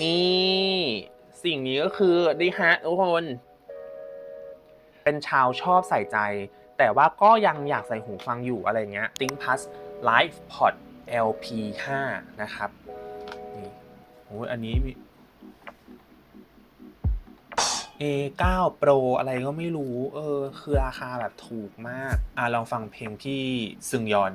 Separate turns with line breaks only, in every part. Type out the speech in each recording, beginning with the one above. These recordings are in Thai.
นี่สิ่งนี้ก็คือดิฮะทุกคน เป็นชาวชอบใส่ใจ แต่ว่าก็ยังอยากใส่หูฟังอยู่อะไรเงี้ย ThinkPass Live Pod LP5 นะครับ นี่โอ้ยอันนี้มี A9 Pro อะไรก็ไม่รู้ เออ คือราคาแบบถูกมาก อะลองฟังเพลงพี่ซึงยอน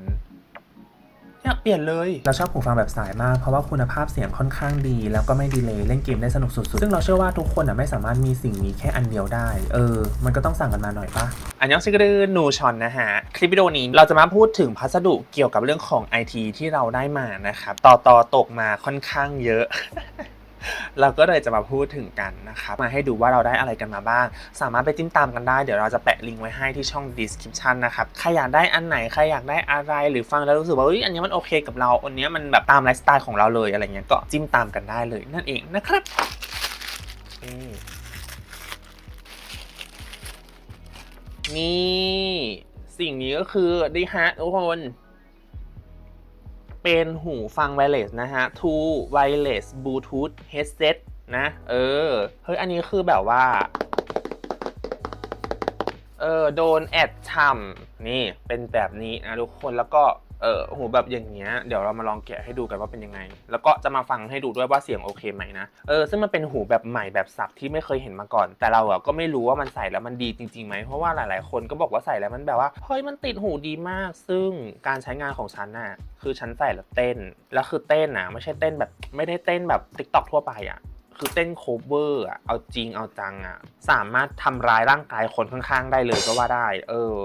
เนี่ยเปลี่ยนเลย เราชอบหูฟังแบบสายมาก เพราะว่าคุณภาพเสียงค่อนข้างดี แล้วก็ไม่ดีเลย์เล่นเกมได้สนุกสุดๆ ซึ่งเราเชื่อว่าทุกคนอะไม่สามารถมีสิ่งนี้แค่อันเดียวได้ เออ มันก็ต้องสั่งกันมาหน่อยปะอันยองชิกรือนูชอนนะฮะ คลิปวิดีโอนี้เราจะมาพูดถึงพัสดุเกี่ยวกับเรื่องของ IT ที่เราได้มานะครับ ต่อต่อตกมาค่อนข้างเยอะ เราก็เลยจะมาพูดถึงกันนะครับมาให้ดูว่าเราได้อะไรกันมาบ้าง สามารถไปจิ้มตามกันได้ เดี๋ยวเราจะแปะลิงก์ไว้ให้ที่ช่อง description นะครับใครอยากได้อันไหนใครอยากได้อะไรหรือฟังแล้วรู้สึกว่าอันนี้มันโอเคกับเราอันนี้มันแบบตามไลฟ์สไตล์ของเราเลยอะไรเงี้ยก็จิ้มตามกันได้เลยนั่นเองนะครับนี่ สิ่งนี้ก็คือดิฮะทุกคน เป็นหูฟังไวเลสนะฮะ True Wireless Bluetooth Headset นะ เออ เฮ้ย อันนี้คือแบบว่า เออ โดนแอดช่ำนี่ เป็นแบบนี้นะทุกคน แล้วก็ เออหูแบบอย่างเงี้ยเดี๋ยวเรามาลองแกะให้ดูกันว่าเป็นยังไง แล้วก็จะมาฟังให้ดูด้วยว่าเสียงโอเคไหมนะเออซึ่งมันเป็นหูแบบใหม่แบบสับที่ไม่เคยเห็นมาก่อน แต่เราอะก็ไม่รู้ว่ามันใส่แล้วมันดีจริงๆไหมเพราะว่าหลายๆ คนก็บอกว่าใส่แล้วมันแบบว่าเฮ้ยมันติดหูดีมาก ซึ่งการใช้งานของฉันน่ะคือฉันใส่แล้วเต้นแล้วคือเต้นนะไม่ใช่เต้นแบบไม่ได้เต้นแบบ t ิ k t o k ทั่วไปอะคือเต้นโคเวอร์อะ เอาจริงเอาจังอะ สามารถทำร้ายร่างกายคนข้างๆ ได้เลยก็ว่าได้ เออ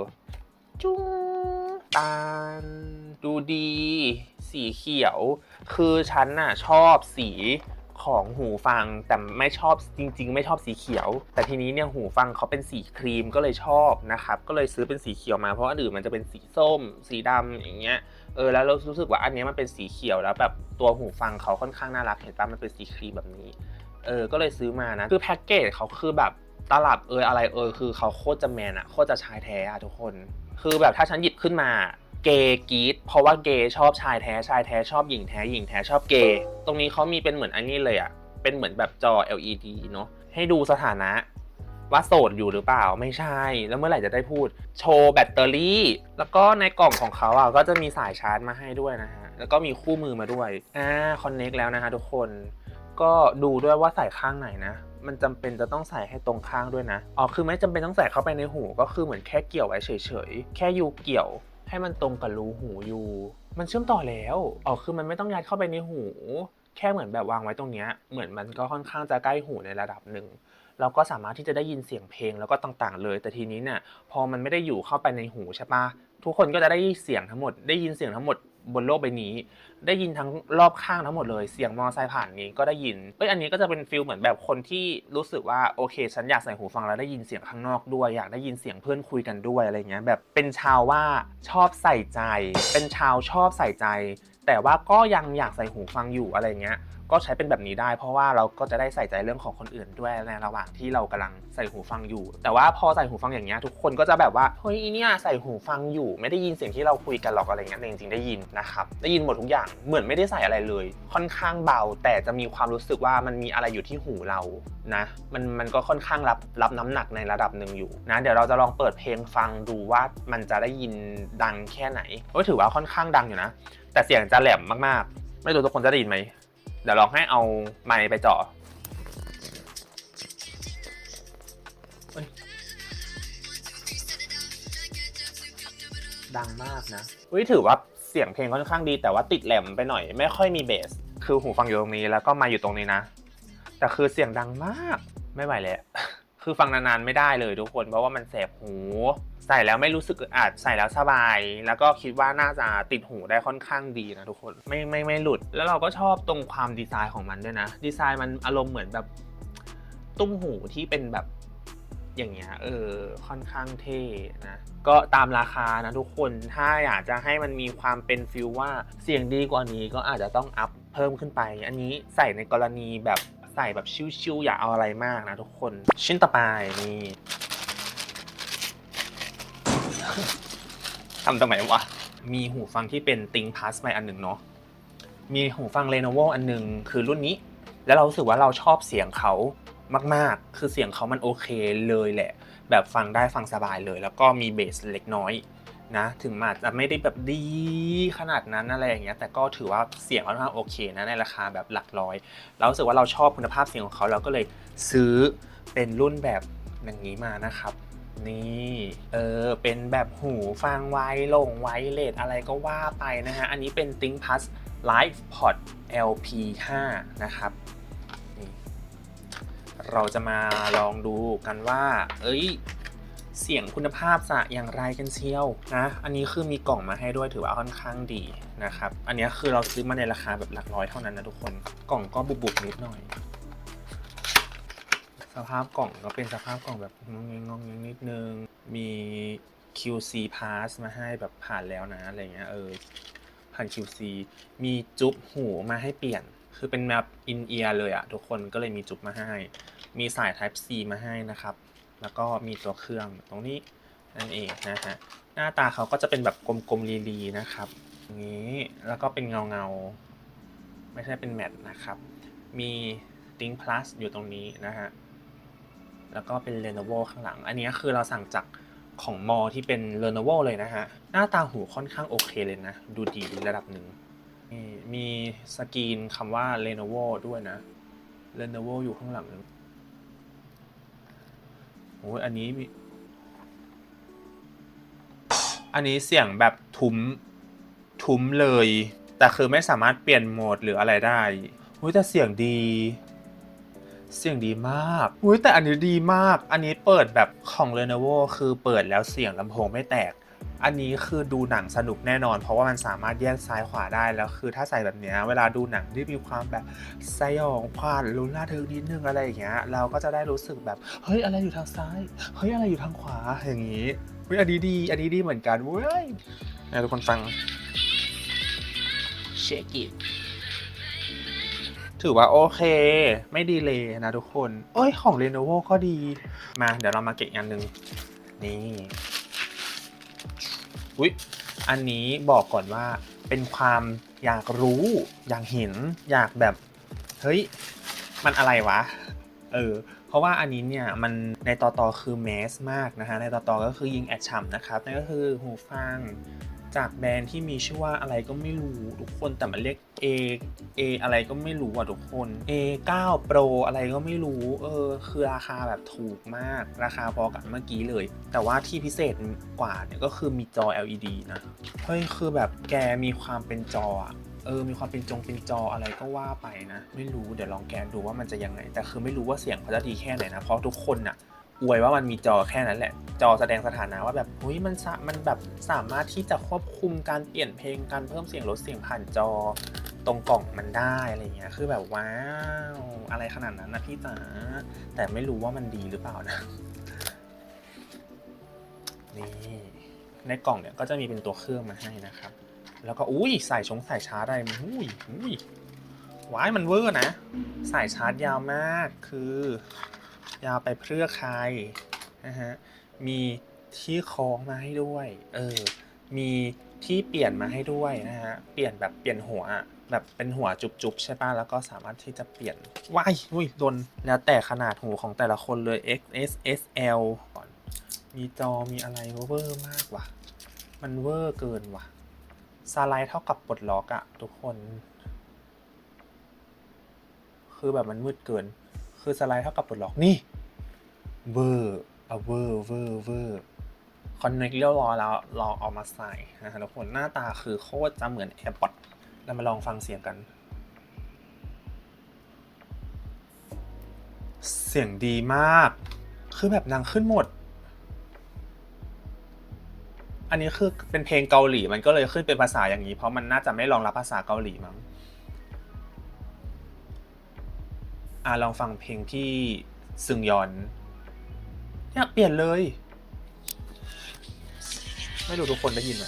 จุ้งตาล ดูดี สีเขียว คือฉันน่ะชอบสีของหูฟังแต่ไม่ชอบจริง ๆ ไม่ชอบสีเขียว แต่ทีนี้เนี่ยหูฟังเขาเป็นสีครีมก็เลยชอบนะครับก็เลยซื้อเป็นสีเขียวมาเพราะอันอื่นมันจะเป็นสีส้ม สีดำอย่างเงี้ยเออแล้วเรารู้สึกว่าอันนี้มันเป็นสีเขียวแล้วแบบตัวหูฟังเขาค่อนข้างน่ารักเห็นปะมันเป็นสีครีมแบบนี้เออก็เลยซื้อมานะคือแพ็กเกจเขาคือแบบตลับเอยอะไรเอยคือเขาโคตรจะแมนอะโคตรจะชายแท้อะทุกคน คือแบบถ้าฉันหยิบขึ้นมา เกย์กีดเพราะว่าเกย์ชอบชายแท้ชายแท้ชอบหญิงแท้หญิงแท้ชอบเกย์ตรงนี้เขามีเป็นเหมือนอันนี้เลยอะเป็นเหมือนแบบจอ LED เนอะให้ดูสถานะว่าโสดอยู่หรือเปล่าไม่ใช่ แล้วเมื่อไหร่จะได้พูดโชว์แบตเตอรี่ แล้วก็ในกล่องของเขาอะก็จะมีสายชาร์จมาให้ด้วยนะฮะ แล้วก็มีคู่มือมาด้วยอ่าคอนเน็กแล้วนะคะทุกคน ก็ดูด้วยว่าใส่ข้างไหนนะ มันจำเป็นจะต้องใส่ให้ตรงข้างด้วยนะ อ๋อคือไม่จำเป็นต้องใส่เข้าไปในหู ก็คือเหมือนแค่เกี่ยวไว้เฉยๆ แค่ยูเกี่ยว ให้มันตรงกับรูหูอยู่ มันเชื่อมต่อแล้วอ๋อคือมันไม่ต้องยัดเข้าไปในหู แค่เหมือนแบบวางไว้ตรงเนี้ย เหมือนมันก็ค่อนข้างจะใกล้หูในระดับหนึ่งเราก็สามารถที่จะได้ยินเสียงเพลงแล้วก็ต่างๆ เลย แต่ทีนี้เนี่ยพอมันไม่ได้อยู่เข้าไปในหูใช่ปะทุกคนก็จะได้เสียงทั้งหมด ได้ยินเสียงทั้งหมด บนโลกใบนี้ ได้ยินทั้งรอบข้างทั้งหมดเลย เสียงมอไซค์ผ่านนี้ก็ได้ยินเอ้ยอันนี้ก็จะเป็นฟิลเหมือนแบบคนที่รู้สึกว่าโอเค ฉันอยากใส่หูฟังแล้วได้ยินเสียงข้างนอกด้วย อยากได้ยินเสียงเพื่อนคุยกันด้วยอะไรเงี้ยแบบเป็นชาวว่าชอบใส่ใจ เป็นชาวชอบใส่ใจ แต่ว่าก็ยังอยากใส่หูฟังอยู่อะไรเงี้ย ก็ใช้เป็นแบบนี้ได้ เพราะว่าเราก็จะได้ใส่ใจเรื่องของคนอื่นด้วยในระหว่างที่เรากำลังใส่หูฟังอยู่ แต่ว่าพอใส่หูฟังอย่างเงี้ยทุกคนก็จะแบบว่าเฮ้ยอีเนี่ยใส่หูฟังอยู่ ไม่ได้ยินเสียงที่เราคุยกันหรอกอะไรเงี้ยแต่จริงๆได้ยินนะครับได้ยินหมดทุกอย่างเหมือนไม่ได้ใส่อะไรเลย ค่อนข้างเบา แต่จะมีความรู้สึกว่ามันมีอะไรอยู่ที่หูเรานะมันมันก็ค่อนข้างรับรับน้ำหนักในระดับหนึ่งอยู่นะเดี๋ยวเราจะลองเปิดเพลงฟังดูว่ามันจะได้ยินดังแค่ไหนก็ถือว่าค่อนข้างดังอยู่นะ แต่เสียงจะแหลมมากๆ ไม่รู้ทุกคนจะได้ยินไหม เดี๋ยวลองให้เอาไมค์ไปเจาะเอ้ยดังมากนะอุ้ยถือว่าเสียงเพลงค่อนข้างดีแต่ว่าติดแหลมไปหน่อย ไม่ค่อยมีเบส คือหูฟังอยู่ตรงนี้แล้วก็มาอยู่ตรงนี้นะ แต่คือเสียงดังมากไม่ไหวแล้วคือฟังนานๆไม่ได้เลยทุกคนเพราะว่ามันแสบหู ใส่แล้วไม่รู้สึกอัดใส่แล้วสบาย แล้วก็คิดว่าน่าจะติดหูได้ค่อนข้างดีนะทุกคนไม่ไม่ไม่หลุด แล้วเราก็ชอบตรงความดีไซน์ของมันด้วยนะ ดีไซน์มันอารมณ์เหมือนแบบตุ้มหูที่เป็นแบบอย่างเงี้ยเออค่อนข้างเท่นะก็ตามราคานะทุกคนถ้าอยากจะให้มันมีความเป็นฟิลว่าเสียงดีกว่านี้ก็อาจจะต้องอัพเพิ่มขึ้นไป อันนี้ใส่ในกรณีแบบใส่แบบชิวๆอย่าเอาอะไรมากนะทุกคน ชิ้นต่อไปนี่ ทำตรงไหนวะ มีหูฟังที่เป็น t h i n k p a s s ไปอันหนึ่งเนาะ มีหูฟัง Lenovo อันหนึ่งคือรุ่นนี้ แล้วเรารู้สึกว่าเราชอบเสียงเขามาก ๆ คือเสียงเขามันโอเคเลยแหละ แบบฟังได้ฟังสบายเลย แล้วก็มีเบสเล็กน้อยนะ ถึงมาจะไม่ได้แบบดีขนาดนั้นอะไรอย่างเงี้ย แต่ก็ถือว่าเสียงค่อนข้างโอเคนะในราคาแบบหลักร้อย เรารู้สึกว่าเราชอบคุณภาพเสียงของเขาเราก็เลยซื้อเป็นรุ่นแบบอย่างนี้มานะครับ นี่ เออ เป็นแบบหูฟังไวลงไวเลสอะไรก็ว่าไปนะฮะ อันนี้เป็น ThinkPass Live Pod LP5 นะครับเราจะมาลองดูกันว่า เอ้ย เสียงคุณภาพจะอย่างไรกันเชียวนะ อันนี้คือมีกล่องมาให้ด้วยถือว่าค่อนข้างดีนะครับ อันนี้คือเราซื้อมาในราคาแบบหลักร้อยเท่านั้นนะทุกคน กล่องก็บุบๆนิดหน่อย สภาพกล่องก็เป็นสภาพกล่องแบบงงงงงองแงงนิดนึง มี QC pass มาให้แบบผ่านแล้วนะอะไรเงี้ยเออผ่าน QC มีจุ๊บหูมาให้เปลี่ยน คือเป็นแบบอินเอียร์เลยอะทุกคนก็เลยมีจุ๊บมาให้ มีสาย Type C มาให้นะครับ แล้วก็มีตัวเครื่องตรงนี้นั่นเองนะฮะหน้าตาเขาก็จะเป็นแบบกลมๆลีๆนะครับอย่างนี้แล้วก็เป็นเงาเงาๆไม่ใช่เป็นแมตต์นะครับ มี Think Plus อยู่ตรงนี้นะฮะ แล้วก็เป็น Lenovo ข้างหลัง อันนี้คือเราสั่งจากของมอที่เป็น Lenovo เลยนะฮะ หน้าตาหูค่อนข้างโอเคเลยนะ ดูดีระดับหนึ่ง มีสกรีนคำว่า Lenovo ด้วยนะ Lenovo อยู่ข้างหลังโอ้ยอันนี้มี อันนี้เสียงแบบทุ้ม ทุ้มเลย แต่คือไม่สามารถเปลี่ยนโหมดหรืออะไรได้โอ้ยแต่เสียงดี เสียงดีมาก อุ้ยแต่อันนี้ดีมาก อันนี้เปิดแบบของ Lenovo คือเปิดแล้วเสียงลำโพงไม่แตก อันนี้คือดูหนังสนุกแน่นอน เพราะว่ามันสามารถแยกซ้ายขวาได้ แล้วคือถ้าใส่แบบนี้เวลาดูหนังที่มีความแบบสยองขวัญลุ้นล่าเธอนิดนึงอะไรอย่างเงี้ย เราก็จะได้รู้สึกแบบ เฮ้ยอะไรอยู่ทางซ้าย เฮ้ยอะไรอยู่ทางขวา อย่างงี้เฮ้ยอันนี้ดี อันนี้ดีเหมือนกันเว้ยนะทุกคนฟัง Shake it ถือว่าโอเค ไม่ดีเลยนะทุกคนเอ้ยของ Lenovo ก็ดี มาเดี๋ยวเรามาเก็บอันหนึ่งนี่อุ๊ยอันนี้บอกก่อนว่าเป็นความอยากรู้อยากเห็นอยากแบบ เฮ้ย มันอะไรวะ เออ เพราะว่าอันนี้เนี่ย มันในต่อต่อคือแมสมากนะฮะ ในต่อต่อก็คือยิงแอดฉ่ำนะครับ นั่นก็คือหูฟัง จากแบรนด์ที่มีชื่อว่าอะไรก็ไม่รู้ทุกคนแต่มันเรียก A A อะไรก็ไม่รู้อะทุกคน A 9 Pro อะไรก็ไม่รู้เออคือราคาแบบถูกมากราคาพอกับเมื่อกี้เลย แต่ว่าที่พิเศษกว่าเนี่ยก็คือมีจอ LED นะเฮ้ยคือแบบแกมีความเป็นจออะเออ มีความเป็นจงเป็นจออะไรก็ว่าไปนะ ไม่รู้ เดี๋ยวลองแกะดูว่ามันจะยังไง แต่คือไม่รู้ว่าเสียงเขาจะดีแค่ไหนนะ เพราะทุกคนน่ะ อวยว่ามันมีจอแค่นั้นแหละ จอแสดงสถานะว่าแบบเฮ้ยมันสามันแบบสามารถที่จะควบคุมการเปลี่ยนเพลงการเพิ่มเสียงลดเสียงผ่านจอตรงกล่องมันได้อะไรเงี้ยคือแบบว้าวอะไรขนาดนั้นนะพี่จ๋าแต่ไม่รู้ว่ามันดีหรือเปล่านะนี่ในกล่องเนี่ยก็จะมีเป็นตัวเครื่องมาให้นะครับ แล้วก็อุ้ยสายชงสายชาร์จอะไรมันอุ้ยอุ้ยว้ายมันเวอร์นะ สายชาร์จยาวมากคือ ยาวไปเพื่อใครนะฮะมีที่คล้องมาให้ด้วยเออมีที่เปลี่ยนมาให้ด้วยนะฮะเปลี่ยนแบบเปลี่ยนหัวอะแบบเป็นหัวจุบๆใช่ป่ะแล้วก็สามารถที่จะเปลี่ยนว้ายอุ้ยโดนแล้วแต่ขนาดหูของแต่ละคนเลย XS SL ก่อนมีจอมีอะไรเวอร์มากว่ะ มันเวอร์เกินว่ะสไลด์เท่ากับปลดล็อกอะทุกคน คือแบบมันมืดเกิน คือสไลด์เท่ากับปลดล็อกนี่ เวอร์อะเวอร์เวอร์เวอร์คอนเนคเรียบร้อยแล้วลองเอามาใส่นะฮะทุกคนหน้าตาคือโคตรจะเหมือน AirPods เรามาลองฟังเสียงกัน เสียงดีมาก คือแบบนางขึ้นหมด อันนี้คือเป็นเพลงเกาหลีมันก็เลยขึ้นเป็นภาษาอย่างนี้ เพราะมันน่าจะไม่รองรับภาษาเกาหลีมั้งอะลองฟังเพลงที่ซึงยอน เนี่ยเปลี่ยนเลย ไม่รู้ทุกคนได้ยินไหม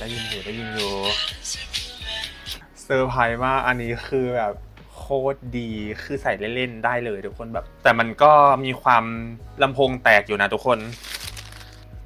ได้ยินอยู่ได้ยินอยู่เซอร์ไพรส์มากอันนี้คือแบบโคตรดีคือใส่เล่นๆได้เลยทุกคนแบบ แต่มันก็มีความลำโพงแตกอยู่นะทุกคน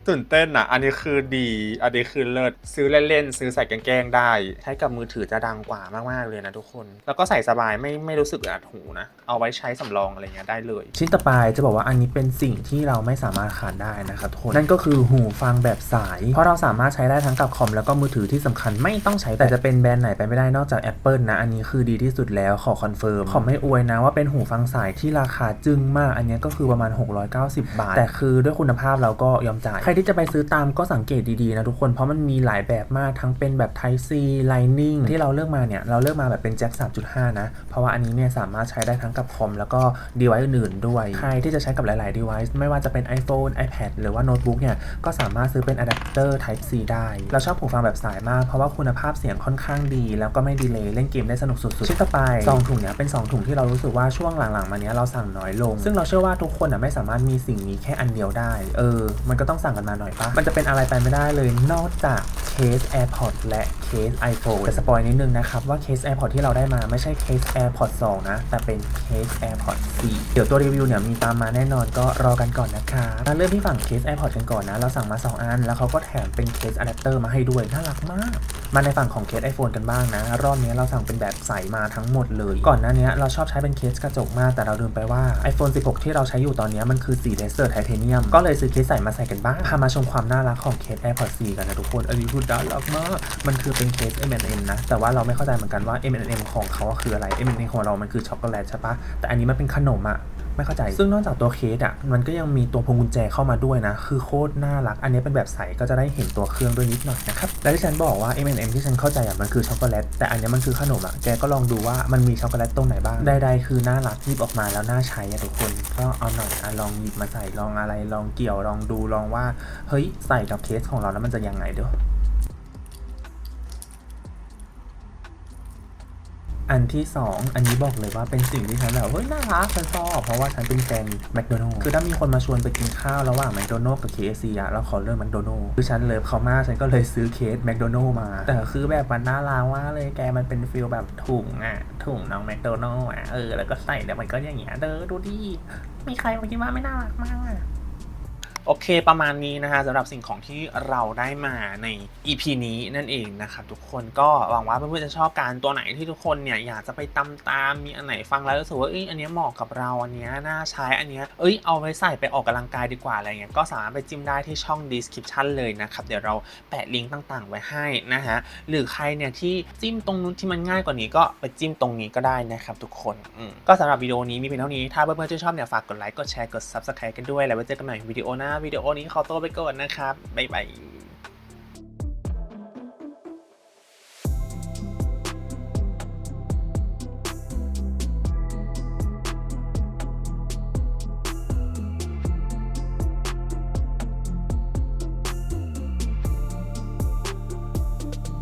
ตื่นเต้นอะอันนี้คือดี อันนี้คือเลิศ ซื้อเล่นๆ ซื้อใส่แกล้งๆได้ ใช้กับมือถือจะดังกว่ามากๆเลยนะทุกคน แล้วก็ใส่สบายไม่ไม่รู้สึกอัดหูนะ เอาไว้ใช้สำรองอะไรเงี้ยได้เลย
ชิ้นต่อไปจะบอกว่าอันนี้เป็นสิ่งที่เราไม่สามารถขาดได้นะครับทุกคน นั่นก็คือหูฟังแบบสาย เพราะเราสามารถใช้ได้ทั้งกับคอมแล้วก็มือถือที่สำคัญไม่ต้องใช้ แต่จะเป็นแบรนด์ไหนไปไม่ได้นอกจาก Apple นะ อันนี้คือดีที่สุดแล้วขอคอนเฟิร์ม ขอไม่อวยนะว่าเป็นหูฟังสายที่ราคาจึ้งมาก อันนี้ก็คือประมาณ 690 บาท แต่คือด้วยคุณภาพเราก็ยอมจ่ายใที่จะไปซื้อตามก็สังเกตดีๆนะทุกคน เพราะมันมีหลายแบบมากทั้งเป็นแบบ Type C Lightning ที่เราเลือกมาเนี่ย เราเลือกมาแบบเป็นแจ็ค3.5 นะ เพราะว่าอันนี้เนี่ยสามารถใช้ได้ทั้งกับคอมแล้วก็ device อื่นๆด้วย ใครที่จะใช้กับหลายๆ device ไม่ว่าจะเป็น iPhone iPad หรือว่าโน้ตบุ๊กเนี่ยก็สามารถซื้อเป็นอะแดปเตอร์ Type C ได้ เราชอบหูฟังแบบสายมาก เพราะว่าคุณภาพเสียงค่อนข้างดี แล้วก็ไม่ดีเลย์เล่นเกมได้สนุกสุดๆชิ้นต่อไปซองถุงเนี้ยเป็นซองถุงที่เรารู้สึกว่าช่วงหลังๆมาเนี้ยเราสั่งน้อยลง ซึ่งเราเชื่อว่าทุกคนอะไม่สามารถมีสิ่งนี้แค่อันเดียวได้ เออ มันก็ต้องสั่งกันมาหน่อยปะมันจะเป็นอะไรไปไม่ได้เลย นอกจากเคส AirPods และเคส iPhone แต่สปอยนิดนึงนะครับ ว่าเคส AirPods ที่เราได้มาไม่ใช่เคส AirPods 2นะ แต่เป็นเคส AirPods 4เดี๋ยวตัวรีวิวเนี่ยมีตามมาแน่นอนก็รอกันก่อนนะคะมาเริ่มที่ฝั่งเคส AirPods กันก่อนนะ เราสั่งมา 2 อัน แล้วเขาก็แถมเป็นเคสอะแดปเตอร์มาให้ด้วย น่ารักมาก มาในฝั่งของเคส iPhone กันบ้างนะ รอบนี้เราสั่งเป็นแบบใสมาทั้งหมดเลย ก่อนหน้านี้เราชอบใช้เป็นเคสกระจกมาก แต่เราลืมไปว่า iPhone 16 ที่เราใช้อยู่ตอนนี้มันคือสีเดสเซอร์ไทเทเนียมก็เลยซื้อเคสใสมาใส่กันบ้างพามาชมความน่ารักของเคส AirPods 4 กันนะทุกคน อันนี้คือน่ารักมาก มันคือเป็นเคส M&M นะ แต่ว่าเราไม่เข้าใจเหมือนกันว่า M&M ของเขาคืออะไร M&M ของเรามันคือช็อกโกแลตใช่ปะแต่อันนี้มันเป็นขนมอะ ไม่เข้าใจ ซึ่งนอกจากตัวเคสอะมันก็ยังมีตัวพวงกุญแจเข้ามาด้วยนะ คือโคตรน่ารัก อันนี้เป็นแบบใสก็จะได้เห็นตัวเครื่องด้วยนิดหน่อยนะครับและที่ฉันบอกว่า M&M ที่ฉันเข้าใจอะมันคือช็อกโกแลตแต่อันนี้มันคือขนมอะแกก็ลองดูว่ามันมีช็อกโกแลตตรงไหนบ้างใดๆคือน่ารักหยิบออกมาแล้วน่าใช้อะทุกคนก็เอาหน่อยอะลองหยิบมาใส่ลองอะไรลองเกี่ยวลองดูลองว่า เฮ้ยใส่กับเคสของเราแล้วมันจะยังไงเดี๋ย อันที่ 2 อันนี้บอกเลยว่าเป็นสิ่งที่ฉันแบบเฮ้ยน่ารักฉันชอบเพราะว่าฉันเป็นแฟนแมคโดนัลล์คือถ้ามีคนมาชวนไปกินข้าวระหว่างแมคโดนัลล์กับ KFC อะเราขอเลือกแมคโดนัลล์คือฉันเลยเขามากฉันก็เลยซื้อเคสแมคโดนัลล์มา แต่คือแบบมันน่ารักมากเลยแกมันเป็นฟิลแบบถุงอะถุงน้องแมคโดนัลล์อะเออแล้วก็ใส่แล้วมันก็อย่างเงี้ยเด้อดูดิมีใครมาคิดว่าไม่น่ารักมากอะ
โอเคประมาณนี้นะคะสำหรับสิ่งของที่เราได้มาใน EP นี้นั่นเองนะครับทุกคนก็หวังว่าเพื่อนๆจะชอบการตัวไหนที่ทุกคนเนี่ยอยากจะไปตามตามมีอันไหนฟังแล้วรู้สึกว่าเอ้ยอันนี้เหมาะกับเราอันนี้น่าใช้อันนี้เอ้ยเอาไว้ใส่ไปออกกำลังกายดีกว่าอะไรเงี้ยก็สามารถไปจิ้มได้ที่ช่อง description เลยนะครับเดี๋ยวเราแปะลิงก์ต่างๆ ไว้ให้นะฮะหรือใครเนี่ยที่จิ้มตรงนู้นที่มันง่ายกว่านี้ก็ไปจิ้มตรงนี้ก็ได้นะครับทุกคนก็สำหรับวิดีโอนี้มีเพียงเท่านี้ถ้าเพื่อนๆชื่นชอบเนี่ยฝากกดไลค์กดแชร์กด subscribe กันด้วยแล้วไว้เจอกันใหม่วิดีโอหน้าวิดีโอนี้ขอตัวไปก่อนนะครับ บ๊ายบาย